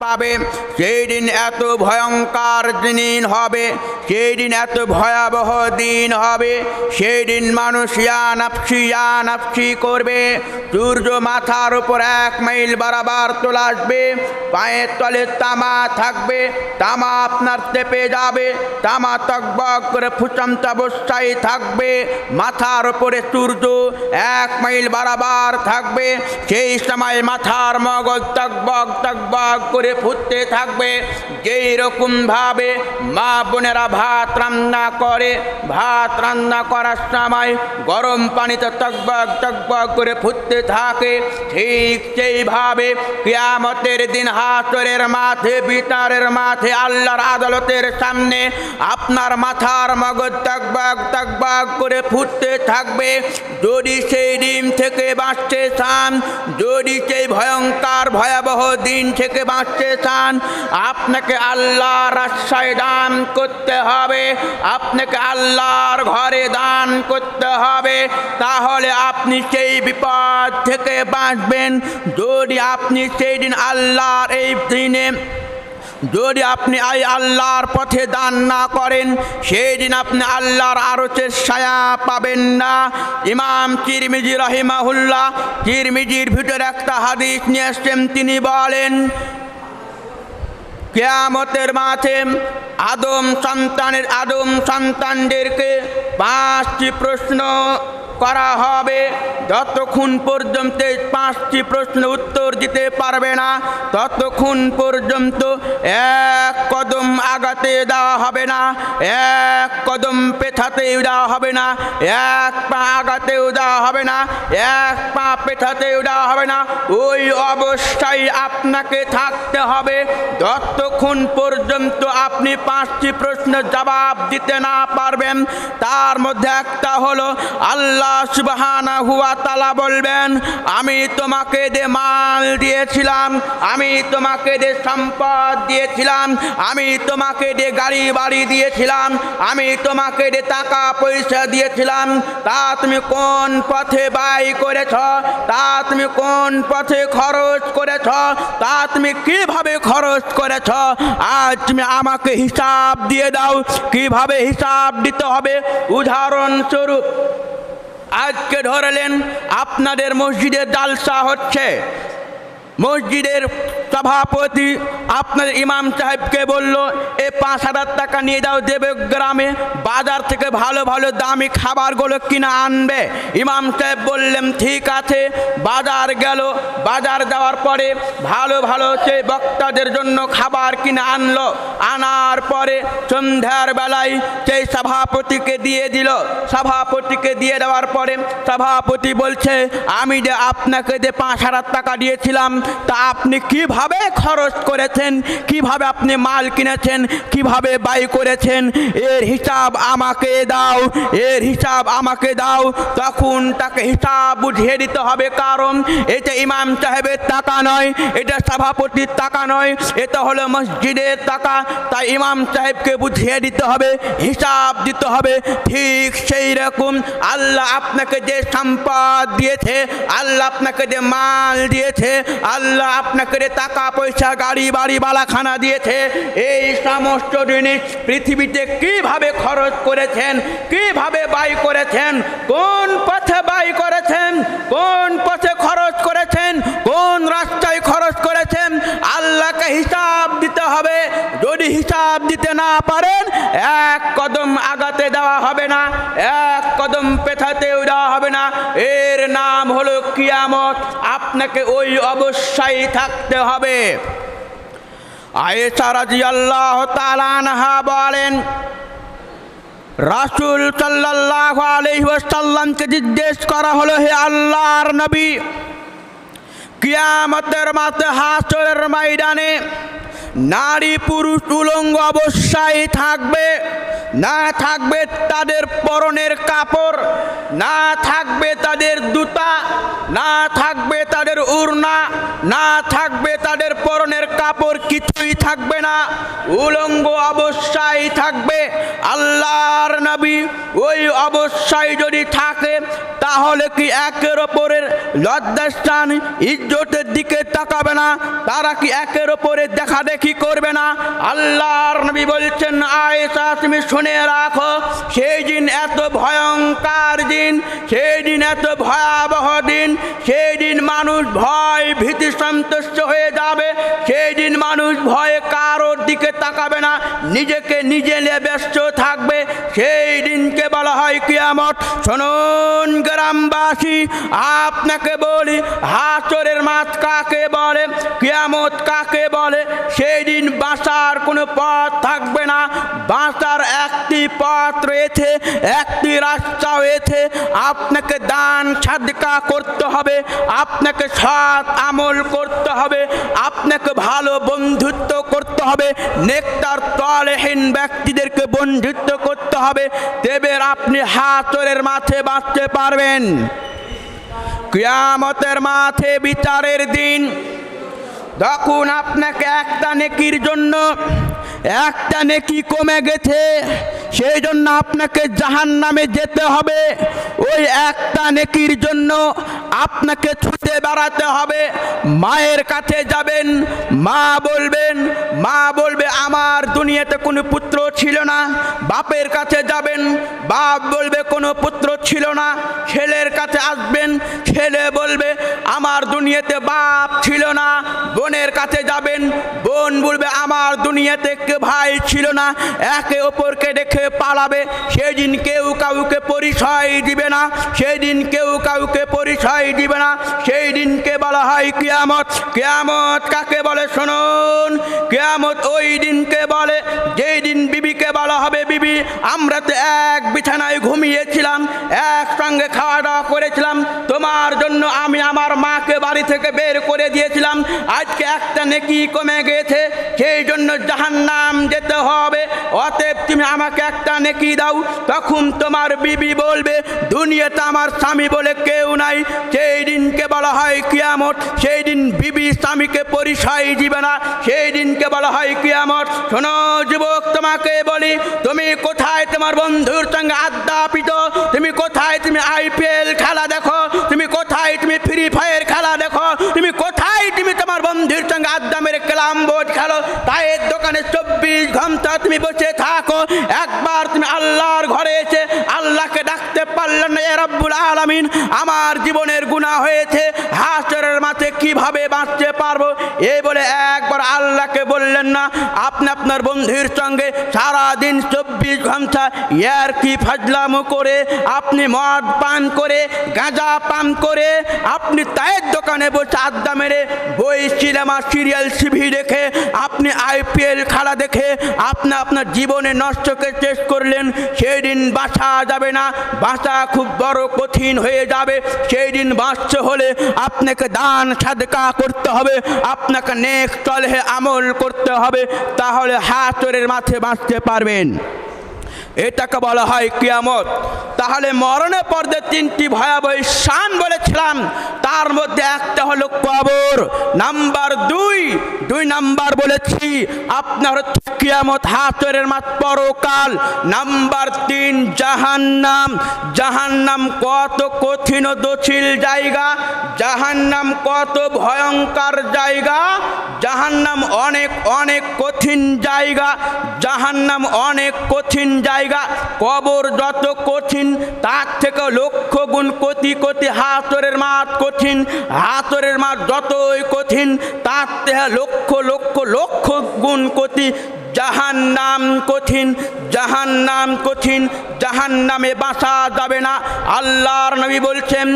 পাবে। সেই দিন এত ভয়ঙ্কর দিন হবে। সেই দিন এত ভয়াবহ দিন হবে সেই দিন মানুষ ইয়ানাপসি ইয়ানাপসি করবে। সূর্য মাথার উপর এক মাইল বরাবর তোলা আসবে, পায়ের তলে তামা থাকবে, তামা আপনার চেপে যাবে, তামা তকবক করে ফুচন্ত অবস্থায় থাকবে। মাথার উপরে সূর্য এক মাইল বরাবর থাকবে, সেই সময় মাথার মগজ তকবক তকবক করে ফুটতে থাকবে। যেই রকম ভাবে মা বোনেরা ভাত রান্না করে, ভাত রান্না করার সময় গরম পানিতে টকবক টকবক করে ফুটতে থাকে। ঠিক সেইভাবে কিয়ামতের দিন হাতরের মাঠে বিতারের মাঠে আল্লাহর আদালতের সামনে আপনার মাথার মগজ টকবক টকবক করে ফুটতে থাকবে। যদি সেই দিন থেকে বাঁচতে চান, যদি সেই ভয়ঙ্কর ভয়াবহ দিন থেকে বাঁচতে চান, আপনাকে আল্লাহর রাস্তায় দান করতে হবে, আপনাকে আল্লাহর ঘরে দান করতে হবে, তাহলে আপনি সেই বিপদ থেকে বাঁচবেন। যদি আপনি সেই দিন আল্লাহর এই দিনে যদি আপনি আই আল্লাহর পথে দান না করেন সেই দিন আপনি আল্লাহর আরচের ছায়া পাবেন না। ইমাম চিরমিজি রহিমাহুল্লাহ চিরমিজির ভিতরে একটা হাদিস নিয়ে এসছেন, তিনি বলেন, কেয়ামতের মাঠে আদম সন্তানের, আদম সন্তানদেরকে পাঁচটি প্রশ্ন করা হবে। যতক্ষণ পর্যন্ত পাঁচটি প্রশ্ন উত্তর দিতে পারবে না, ততক্ষণ পর্যন্ত এক কদম আগাতে দেওয়া হবে না, এক কদম পেছাতেও দেওয়া হবে না, এক পা আগাতেও দেওয়া হবে না, এক পা পেছাতেও দেওয়া হবে না। ওই অবস্থায় আপনাকে থাকতে হবে। যতক্ষণ পর্যন্ত আপনি পাঁচটি প্রশ্নের জবাব দিতে না পারবেন, তার মধ্যে একটা হলো, আল্লাহ তালা বলবেন, আমি তোমাকে দে মাল দিয়েছিলাম, আমি তোমাকে দে সম্পদ দিয়েছিলাম, আমি তোমাকে দে গাড়ি বাড়ি দিয়েছিলাম, আমি তোমাকে দে টাকা পয়সা দিয়েছিলাম, তা তুমি কোন পথে ব্যয় করেছ, তা তুমি কোন পথে খরচ করেছ, তা তুমি কীভাবে খরচ করেছ, আজ তুমি আমাকে হিসাব দিয়ে দাও, কীভাবে হিসাব দিতে হবে? উদাহরণস্বরূপ আজকে ধরলেন আপনাদের মসজিদের দালসা হচ্ছে। মসজিদের সভাপতি আপনার ইমাম সাহেবকে বলল, এ পাঁচ হাজার টাকা নিয়ে যাও দেবে গ্রামে বাজার থেকে ভালো ভালো, দামি খাবারগুলো কিনে আনবে। ইমাম সাহেব বললেন, ঠিক আছে। বাজার গেল। বাজার যাওয়ার পরে ভালো ভালো সেই বক্তাদের জন্য খাবার কিনে আনলো। আনার পরে সন্ধ্যার বেলায় সেই সভাপতিকে দিয়ে দিল। সভাপতিকে দিয়ে দেওয়ার পরে সভাপতি বলছে, আমি যে আপনাকে যে পাঁচ হাজার টাকা দিয়েছিলাম, তা আপনি কীভাবে খরচ করেছেন? কীভাবে আপনি মাল কিনেছেন? কীভাবে বাই করেছেন? এর হিসাব আমাকে দাও, এর হিসাব আমাকে দাও। তখন তাকে হিসাব বুঝিয়ে দিতে হবে, কারণ এটা ইমাম সাহেবের টাকা নয়, এটা সভাপতির টাকা নয়, এটা হলো মসজিদের টাকা। তাই ইমাম সাহেবকে বুঝিয়ে দিতে হবে, হিসাব দিতে হবে, ঠিক সেই রকম। আল্লাহ আপনাকে যে সম্পদ দিয়েছে, আল্লাহ আপনাকে যে মাল দিয়েছে, আল্লাহ আপনাকে যে টাকা পয়সা গাড়ি, বাড়ি, বালাখানা দিয়েছে। এই সমস্ত জিনিস পৃথিবীতে কীভাবে খরচ করেছেন, কীভাবে ব্যয় করেছেন, কোন পথে ব্যয় করেছেন, কোন পথে খরচ করেছেন, কোন রাস্তায় খরচ করেছেন, আল্লাহকে হিসাব দিতে হবে। যদি হিসাব দিতে না পারেন, এক কদম আগাতে দেওয়া হবে না, এক কদম পেছাতেও দেওয়া হবে না। এর নাম হলো কিয়ামত। আপনাকে ওই অবস্থায় থাকতে হবে। আয়েশা রাদিয়াল্লাহু তাআলা বলেন, রাসূল আলাইহি জিজ্ঞেস করা হলো, হে আল্লাহর নবী, কিয়ামতের মাঠে হাসরের ময়দানে নারী পুরুষ উলঙ্গ অবস্থায় থাকবে। না থাকবে তাদের পরনের কাপড়, না থাকবে তাদের দুতা না থাকবে তাদের উড়না, না থাকবে তাদের পরনের কাপড় কিছুই থাকবে না। উলঙ্গ অবস্থায় থাকবে আল্লাহর নবী। ওই অবস্থায় যদি থাকে তাহলে কি একের ওপরের লজ্জাস্থান ইজ্জতের দিকে তাকাবে না? তারা কি একের ওপরে দেখা দেখি করবে না? আল্লাহর নবী বলছেন, আয়েশা, তুমি শুনে রাখো, সেই দিন এত ভয়ঙ্কর দিন, সেই দিন এত ভয়াবহ দিন, সেই দিন মানুষ ভয় ভীতি সন্তুষ্ট হয়ে যাবে সেই দিন মানুষ ভয়ে কারোর দিকে তাকাবে না, নিজেকে নিজে নিয়ে ব্যস্ত থাকবে। সেই দিনকে বলা হয় কিয়ামত। শুনুন গ্রামবাসী, আপনাকে বলি, হাসরের মাছ কাকে বলে, কিয়ামত কাকে বলে? সেই দিন বাঁচার কোনো পথ থাকবে না। বাঁচার পথ রয়েছে, একটি রাস্তা রয়েছে। আপনাকে দান সাদকা করতে হবে, আপনাকে সৎ আমল করতে হবে, আপনাকে ভালো বন্ধুত্ব করতে হবে নেকটার তলেহীন ব্যক্তিদেরকে বন্ধুত্ব করতে হবে, দেবের আপনি হাতরের মাঠে বাঁচতে পারবেন। কিয়ামতের মাঠে বিচারের দিন। তখন আপনাকে একটা নেকির জন্য, একটা নেকি কমে গেছে। সেই জন্য আপনাকে জাহান নামে যেতে হবে। ওই একটা নেকির জন্য আপনাকে ছুটে বেড়াতে হবে। মায়ের কাছে যাবেন, মা বলবেন, মা বলবে, আমার দুনিয়াতে কোনো পুত্র ছিল না, বাপের কাছে যাবেন, বাপ বলবে কোনো পুত্র ছিল না, ছেলের কাছে আসবেন, ছেলে বলবে, আমার দুনিয়াতে বাপ ছিল না, বোনের কাছে যাবেন। বোন বলবে, আমার দুনিয়াতে ভাই ছিল না, একে অপরকে দেখে পালাবে। সেদিন কেউ কাউকে পরিচয় দিবে না সেই দিন কেউ কাউকে পরিচয় দিবে না। সেই দিনকে বলা হয় কেয়ামত। কেয়ামত কাকে বলে? শুনুন, কেয়ামত ওই দিনকে বলে যেই দিন বলা হবে, বিবি, আমরা তো এক বিছানায় ঘুমিয়েছিলাম, একসঙ্গে খাওয়া দাওয়া করেছিলাম। তোমার জন্য আমি আমার মাকে বাড়ি থেকে বের করে দিয়েছিলাম। আজকে একটা নেকি কমে গেছে, সেই জন্য জাহান্নাম যেতে হবে। অতএব তুমি আমাকে একটা নেকি দাও। তখন তোমার বিবি বলবে, দুনিয়াতে আমার স্বামী বলে কেউ নাই দিনকে বলা হয় কিয়ামত সেই দিন বিবি স্বামীকে পরিচয় দিবে না। সেই দিনকে বলা হয় কিয়ামত। শোনো যুবক, তোমাকে বলি, তুমি কোথায় তোমার বন্ধুর সঙ্গে আড্ডা পিত তুমি কোথায় তুমি আইপিএল খেলা দেখো? তুমি কোথায় তুমি ফ্রি ফায়ার খেলা দেখো? তুমি কোথায় তুমি তোমার বন্ধুর সঙ্গে আড্ডা মেরে ক্যালাম বোর্ড খেলো? তাইয়ের দোকানে চব্বিশ ঘণ্টা তুমি বসে থাকো। একবার তুমি আল্লাহর আলামিন, আমার জীবনের গুণা হয়েছে, হাসরের মাঠে কীভাবে বাঁচতে পারব? এই বলে একবার আল্লাহকে বললেন না, আপনি আপনার বন্ধুর সঙ্গে সারা দিন চব্বিশ ঘণ্টা ইয়ার কি ফাজলামো করে, আপনি মদ পান করে, গাঁজা পান করে, আপনি তায়ের দোকানে বসে আড্ডা মেরে, বই, সিনেমা, সিরিয়াল সিভি দেখে, আপনি আইপিএল খেলা দেখে, আপনি আপনার জীবনে নষ্টকে চেষ্টা করলেন সেই দিন বাঁচা যাবে না বাঁচা খুব বড় কঠিন হয়ে যাবে। সেই দিন বাঁচতে হলে আপনাকে দান, সাদকা করতে হবে। আপনাকে নেক তলহে আমল করতে হবে। তাহলে হাতরের মাঠে বাঁচতে পারবেন। এটাকে বলা হয় কিয়ামত। তাহলে মরণের পর যে তিনটি ভয়াবহ শান বলেছিলাম। তার মধ্যে একটা হলো কবর, নাম্বার দুই দুই নাম্বার বলেছি, আপনার হচ্ছে কিয়ামত হাতরের মাত পরকাল। নাম্বার তিন, জাহান্নাম। জাহান্নাম কত কঠিন ও দোষিল জায়গা। জাহান্নাম কত ভয়ঙ্কর জায়গা। জাহান্নাম অনেক অনেক কঠিন জায়গা। জাহান্নাম অনেক কঠিন জায়গা। কবর যত কঠিন, তার থেকে লক্ষ গুণ কোটি কোটি হাতরের মাঠ কঠিন। হাতরের মাঠ যতই কঠিন, তার থেকে লক্ষ লক্ষ লক্ষ গুণ কোটি জাহান নাম কঠিন জাহান নাম কঠিন জাহান নামে বাঁচা যাবে না। আল্লাহর নবী বলছেন